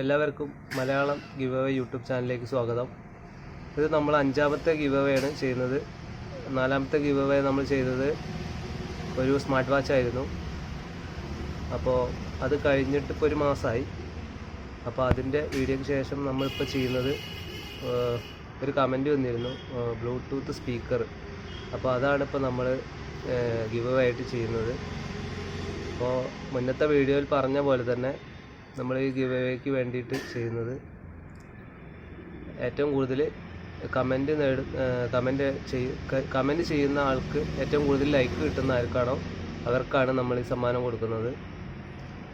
എല്ലാവർക്കും Malayalam give away YouTube ചാനലിലേക്ക് സ്വാഗതം. ഇത് നമ്മൾ അഞ്ചാമത്തെ ഗിവ് അവേ ആണ് ചെയ്യുന്നത്. നാലാമത്തെ ഗിവ് അവേ നമ്മൾ ചെയ്തത് ഒരു സ്മാർട്ട് വാച്ച് ആയിരുന്നു. അപ്പോൾ അത് കഴിഞ്ഞിട്ട് ഇപ്പോൾ ഒരു മാസമായി അപ്പോൾ അതിന്റെ വീഡിയോയ്ക്ക് ശേഷം നമ്മളിപ്പോൾ ചെയ്യുന്നത് ഒരു കമന്റ് വന്നിരുന്നു ബ്ലൂടൂത്ത് സ്പീക്കർ അപ്പോൾ അതാണ് ഇപ്പോൾ നമ്മൾ ഗിവ് അവേ ആയിട്ട് ചെയ്യുന്നത്. അപ്പോൾ മുന്നത്തെ വീഡിയോയിൽ പറഞ്ഞ പോലെ തന്നെ നമ്മൾ ഈ ഗിവ് അവേക്ക് വേണ്ടിയിട്ട് ചെയ്യുന്നത്. ഏറ്റവും കൂടുതൽ കമന്റ് നേടും കമന്റ് ചെയ്യ കമന്റ് ചെയ്യുന്ന ആൾക്ക് ഏറ്റവും കൂടുതൽ ലൈക്ക് കിട്ടുന്ന ആർക്കാണോ അവർക്കാണ് നമ്മൾ ഈ സമ്മാനം കൊടുക്കുന്നത്.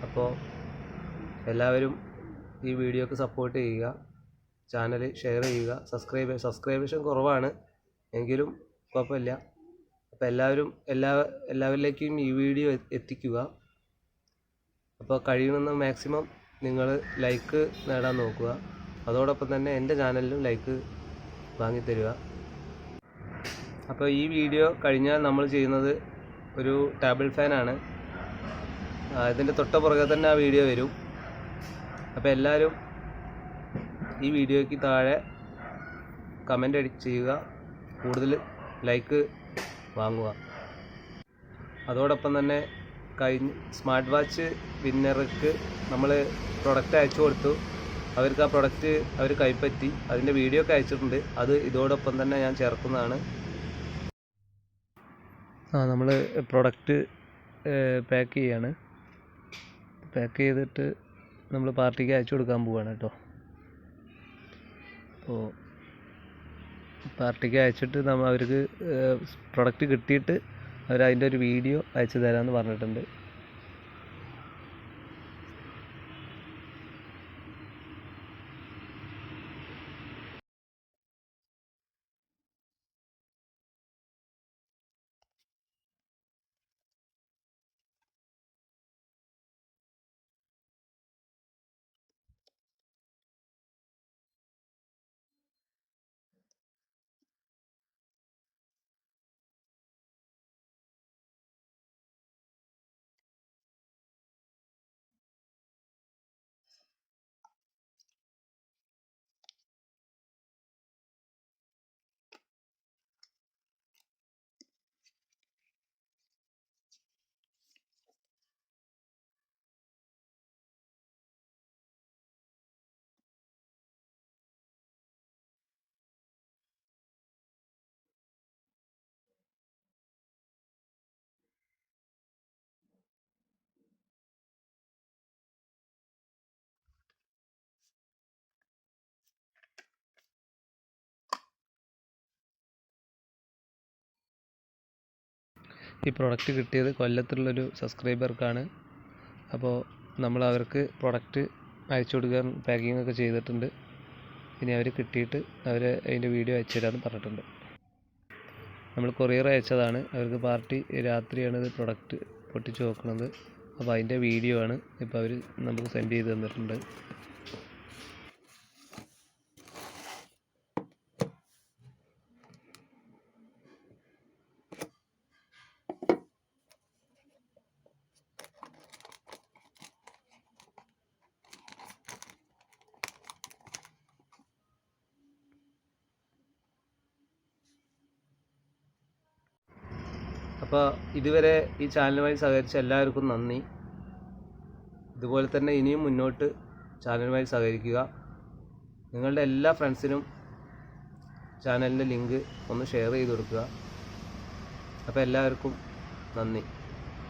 അപ്പോൾ എല്ലാവരും ഈ വീഡിയോക്ക് സപ്പോർട്ട് ചെയ്യുക ചാനൽ ഷെയർ ചെയ്യുക സബ്സ്ക്രൈബ് സബ്സ്ക്രൈബേഷൻ കുറവാണ് എങ്കിലും കുഴപ്പമില്ല. അപ്പോൾ എല്ലാവരും എല്ലാ എല്ലാവരിലേക്കും ഈ വീഡിയോ എത്തിക്കുക. അപ്പോൾ കഴിയുന്ന മാക്സിമം നിങ്ങൾ ലൈക്ക് നേടാൻ നോക്കുക. അതോടൊപ്പം തന്നെ എന്റെ ചാനലിലും ലൈക്ക് വാങ്ങിത്തരിക അപ്പോൾ ഈ വീഡിയോ കഴിഞ്ഞാൽ നമ്മൾ ചെയ്യുന്നത് ഒരു ടേബിൾ ഫാനാണ് ഇതിന്റെ തൊട്ട പുറകെ തന്നെ ആ വീഡിയോ വരും. അപ്പോൾ എല്ലാവരും ഈ വീഡിയോയ്ക്ക് താഴെ കമന്റ് അടി ചെയ്യുക. കൂടുതൽ ലൈക്ക് വാങ്ങുക. അതോടൊപ്പം തന്നെ കഴിഞ്ഞ സ്മാർട്ട് വാച്ച് വിന്നർക്ക് നമ്മൾ പ്രൊഡക്റ്റ് അയച്ചു കൊടുത്തു. അവർക്ക് ആ പ്രൊഡക്റ്റ് അവർ കൈപ്പറ്റി അതിന്റെ വീഡിയോ ഒക്കെ അയച്ചിട്ടുണ്ട്. അത് ഇതോടൊപ്പം തന്നെ ഞാൻ ചേർക്കുന്നതാണ്. ആ നമ്മൾ പ്രൊഡക്റ്റ് പാക്ക് ചെയ്യാണ്. പാക്ക് ചെയ്തിട്ട് നമ്മൾ പാർട്ടിക്ക് അയച്ചു കൊടുക്കാൻ പോവാണ് കേട്ടോ. അപ്പോൾ പാർട്ടിക്ക് അയച്ചിട്ട് നമ്മൾ അവർക്ക് പ്രൊഡക്റ്റ് കിട്ടിയിട്ട് അവർ അതിന്റെ ഒരു വീഡിയോ അയച്ചു തരാമെന്ന് പറഞ്ഞിട്ടുണ്ട്. ഈ പ്രൊഡക്റ്റ് കിട്ടിയത് കൊല്ലത്തുള്ളൊരു സബ്സ്ക്രൈബർക്കാണ് അപ്പോൾ നമ്മൾ അവർക്ക് പ്രൊഡക്റ്റ് അയച്ചു കൊടുക്കാൻ പാക്കിംഗ് ഒക്കെ ചെയ്തിട്ടുണ്ട്. ഇനി അവർ കിട്ടിയിട്ട് അവർ അതിന്റെ വീഡിയോ അയച്ചു തരാമെന്ന് പറഞ്ഞിട്ടുണ്ട്. നമ്മൾ കൊറിയർ അയച്ചതാണ്. അവർക്ക് പാർട്ടി രാത്രിയാണ് ഇത് പ്രൊഡക്റ്റ് പൊട്ടിച്ച് നോക്കുന്നത് അപ്പോൾ അതിന്റെ വീഡിയോ ആണ് ഇപ്പോൾ അവർ നമുക്ക് സെൻഡ് ചെയ്ത് തന്നിട്ടുണ്ട്. അപ്പോൾ ഇതുവരെ ഈ ചാനലുമായി സഹകരിച്ച എല്ലാവർക്കും നന്ദി. ഇതുപോലെ തന്നെ ഇനിയും മുന്നോട്ട് ചാനലുമായി സഹകരിക്കുക. നിങ്ങളുടെ എല്ലാ ഫ്രണ്ട്സിനും ചാനലിന്റെ ലിങ്ക് ഒന്ന് ഷെയർ ചെയ്ത് കൊടുക്കുക. അപ്പോൾ എല്ലാവർക്കും നന്ദി.